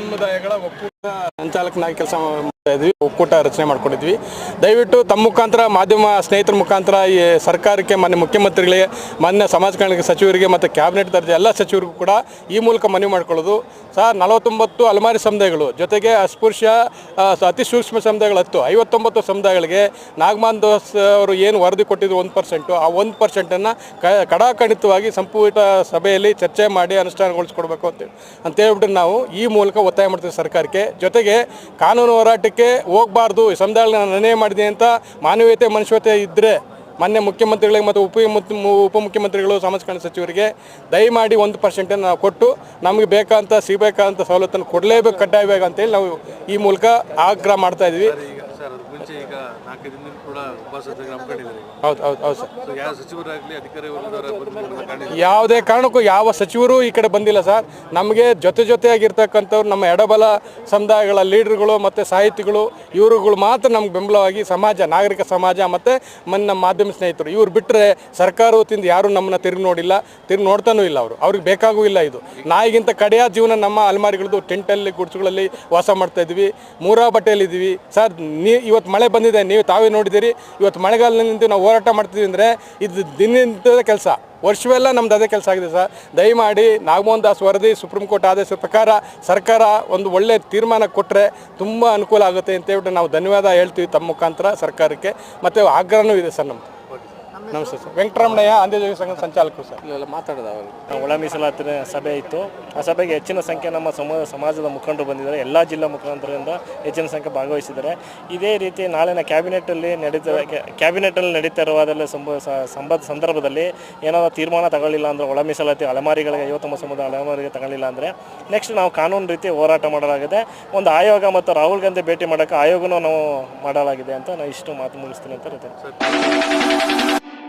ಧರ್ಮದಾಯಗಳ ಒಕ್ಕೂಟ ಸಂಚಾಲಕನಾಗಿ ಕೆಲಸ ಮಾಡ್ತಾ ಇದ್ವಿ, ಒಕ್ಕೂಟ ರಚನೆ ಮಾಡ್ಕೊಂಡಿದ್ವಿ. ದಯವಿಟ್ಟು ತಮ್ಮ ಮುಖಾಂತರ, ಮಾಧ್ಯಮ ಸ್ನೇಹಿತರ ಮುಖಾಂತರ, ಈ ಸರ್ಕಾರಕ್ಕೆ, ಮಾನ್ಯ ಮುಖ್ಯಮಂತ್ರಿಗಳಿಗೆ, ಮಾನ್ಯ ಸಮಾಜ ಕಲ್ಯಾಣ ಸಚಿವರಿಗೆ ಮತ್ತು ಕ್ಯಾಬಿನೆಟ್ ದರ್ಜೆ ಎಲ್ಲ ಸಚಿವರಿಗೂ ಕೂಡ ಈ ಮೂಲಕ ಮನವಿ ಮಾಡ್ಕೊಳ್ಳೋದು. ಸರ್, ನಲವತ್ತೊಂಬತ್ತು ಅಲಮಾರಿ ಸಮುದಾಯಗಳು, ಜೊತೆಗೆ ಅಸ್ಪೃಶ್ಯ ಅತಿ ಸೂಕ್ಷ್ಮ ಸಮುದಾಯಗಳು ಹತ್ತು, ಐವತ್ತೊಂಬತ್ತು ಸಮುದಾಯಗಳಿಗೆ ನಾಗಮಾನ್ ದೋಸ್ ಅವರು ಏನು ವರದಿ ಕೊಟ್ಟಿದ್ರು ಒಂದು ಪರ್ಸೆಂಟು ಆ ಒಂದು ಪರ್ಸೆಂಟನ್ನು ಕಡಾಖಂಡಿತವಾಗಿ ಸಂಪುಟ ಸಭೆಯಲ್ಲಿ ಚರ್ಚೆ ಮಾಡಿ ಅನುಷ್ಠಾನಗೊಳಿಸ್ಕೊಡ್ಬೇಕು ಅಂತೇಳಿ ಅಂತೇಳ್ಬಿಟ್ಟು ನಾವು ಈ ಮೂಲಕ ಒತ್ತಾಯ ಮಾಡ್ತೀವಿ ಸರ್ಕಾರಕ್ಕೆ. ಜೊತೆಗೆ ಕಾನೂನು ಹೋರಾಟಕ್ಕೆ ಹೋಗಬಾರ್ದು ಸಮುದಾಯಗಳನ್ನ ನಿರ್ಣಯ ಮಾಡಿದೆ ಅಂತ ಮಾನವೀಯತೆ ಮನುಷ್ಯತೆ ಇದ್ದರೆ ಮಾನ್ಯ ಮುಖ್ಯಮಂತ್ರಿಗಳಿಗೆ ಮತ್ತು ಉಪ ಉಪಮುಖ್ಯಮಂತ್ರಿಗಳು ಸಮಾಜ ಕಲ್ಯಾಣ ಸಚಿವರಿಗೆ ದಯಮಾಡಿ ಒಂದು ಪರ್ಸೆಂಟನ್ನು ನಾವು ಕೊಟ್ಟು ನಮಗೆ ಬೇಕಾದಂಥ ಸಿಗಬೇಕಾದಂಥ ಸವಲತ್ತನ್ನು ಕೊಡಲೇಬೇಕು ಕಡ್ಡಾಯವಾಗಿ ಅಂತೇಳಿ ನಾವು ಈ ಮೂಲಕ ಆಗ್ರಹ ಮಾಡ್ತಾ ಇದ್ವಿ ಕೂಡ ಹೌದು ಹೌದು ಹೌದು ಸರ್. ಸೊ ಯಾವ ಸಚಿವರಾಗಲಿ ಅಧಿಕಾರಿ ವರ್ಗದವರ ಬಂದು ಯಾವುದೇ ಕಾರಣಕ್ಕೂ ಯಾವ ಸಚಿವರು ಈ ಕಡೆ ಬಂದಿಲ್ಲ ಸರ್. ನಮಗೆ ಜೊತೆ ಜೊತೆಯಾಗಿರ್ತಕ್ಕಂಥವ್ರು ನಮ್ಮ ಎಡಬಲ ಸಮುದಾಯಗಳ ಲೀಡರ್ಗಳು ಮತ್ತು ಸಾಹಿತಿಗಳು ಇವರುಗಳು ಮಾತ್ರ ನಮ್ಗೆ ಬೆಂಬಲವಾಗಿ ಸಮಾಜ ನಾಗರಿಕ ಸಮಾಜ ಮತ್ತು ನಮ್ಮ ಮಾಧ್ಯಮ ಸ್ನೇಹಿತರು. ಇವ್ರು ಬಿಟ್ಟರೆ ಸರ್ಕಾರ ವತಿಯಿಂದ ಯಾರೂ ನಮ್ಮನ್ನ ತಿರುಗಿ ನೋಡಿಲ್ಲ ತಿರುಗಿ ನೋಡ್ತಾನೂ ಇಲ್ಲ ಅವರು. ಅವ್ರಿಗೆ ಬೇಕಾಗೂ ಇಲ್ಲ ಇದು. ನಾಯಿಗಿಂತ ಕಡೆಯ ಜೀವನ ನಮ್ಮ ಅಲ್ಮಾರಿಗಳದ್ದು ಟೆಂಟಲ್ಲಿ ಗುಡ್ಸುಗಳಲ್ಲಿ ವಾಸ ಮಾಡ್ತಾ ಇದ್ವಿ ಮೂರಾ ಬಟ್ಟೆಯಲ್ಲಿ ಇದ್ವಿ ಸರ್ ನೀ ಇವತ್ತು ಮಳೆ ಬಂದಿದೆ ನೀವು ತಾವೇ ನೋಡಿದ್ದೀರಿ. ಇವತ್ತು ಮಳೆಗಾಲದಿಂದ ನಾವು ಹೋರಾಟ ಮಾಡ್ತೀವಿ ಅಂದರೆ ಇದು ದಿನದ ಕೆಲಸ. ವರ್ಷವೆಲ್ಲ ನಮ್ದು ಅದೇ ಕೆಲಸ ಆಗಿದೆ ಸರ್. ದಯಮಾಡಿ ನಾಗಮೋಹನ್ ದಾಸ್ ವರದಿ, ಸುಪ್ರೀಂ ಕೋರ್ಟ್ ಆದೇಶದ ಪ್ರಕಾರ ಸರ್ಕಾರ ಒಂದು ಒಳ್ಳೆ ತೀರ್ಮಾನ ಕೊಟ್ಟರೆ ತುಂಬ ಅನುಕೂಲ ಆಗುತ್ತೆ ಅಂತ ಹೇಳ್ಬಿಟ್ಟು ನಾವು ಧನ್ಯವಾದ ಹೇಳ್ತೀವಿ ತಮ್ಮ ಮುಖಾಂತರ ಸರ್ಕಾರಕ್ಕೆ. ಮತ್ತು ಆಗ್ರಹನೂ ಇದೆ ಸರ್ ನಮ್ಮದು ನಮಸ್ತೆ ಸರ್. ವೆಂಕಟರಮಣಯ್ಯ ಅಂತ್ಯಜೋಗಿ ಸಂಘದ ಸಂಚಾಲಕರು ಸರ್. ಇಲ್ಲೆಲ್ಲ ಮಾತಾಡೋದು ಅವರು. ಒಳ ಮೀಸಲಾತಿ ಸಭೆ ಇತ್ತು. ಆ ಸಭೆಗೆ ಹೆಚ್ಚಿನ ಸಂಖ್ಯೆ ನಮ್ಮ ಸಮ, ಸಮಾಜದ ಮುಖಂಡರು ಬಂದಿದ್ದಾರೆ. ಎಲ್ಲ ಜಿಲ್ಲಾ ಮುಖಂಡರಿಂದ ಹೆಚ್ಚಿನ ಸಂಖ್ಯೆ ಭಾಗವಹಿಸಿದ್ದಾರೆ. ಇದೇ ರೀತಿ ನಾಳಿನ ಕ್ಯಾಬಿನೆಟಲ್ಲಿ ನಡೀತಾ ಕ್ಯಾಬಿನೆಟಲ್ಲಿ ನಡೀತಾ ಇರುವಾದಲ್ಲಿ ಸಂಬ ಸ- ಸಂಬ ಸಂದರ್ಭದಲ್ಲಿ ಏನಾದರೂ ತೀರ್ಮಾನ ತಗೊಳ್ಳಿಲ್ಲ ಅಂದರೆ ಒಳ ಮೀಸಲಾತಿ ಅಲೆಮಾರಿಗಳಿಗೆ ಐವತ್ತೊಂಬತ್ತು ಸಮುದಾಯ ಅಲೆಮಾರಿಗೆ ತಗೊಳ್ಳಿಲ್ಲ ಅಂದರೆ ನೆಕ್ಸ್ಟ್ ನಾವು ಕಾನೂನು ರೀತಿ ಹೋರಾಟ ಮಾಡಲಾಗಿದೆ. ಒಂದು ಆಯೋಗ ಮತ್ತು ರಾಹುಲ್ ಗಾಂಧಿ ಭೇಟಿ ಮಾಡೋಕ್ಕೆ ಆಯೋಗನೂ ನಾವು ಮಾಡಲಾಗಿದೆ ಅಂತ ನಾನು ಇಷ್ಟು ಮಾತು ಮುಗಿಸ್ತೀನಿ ಅಂತ ಹೇಳ್ತೇನೆ.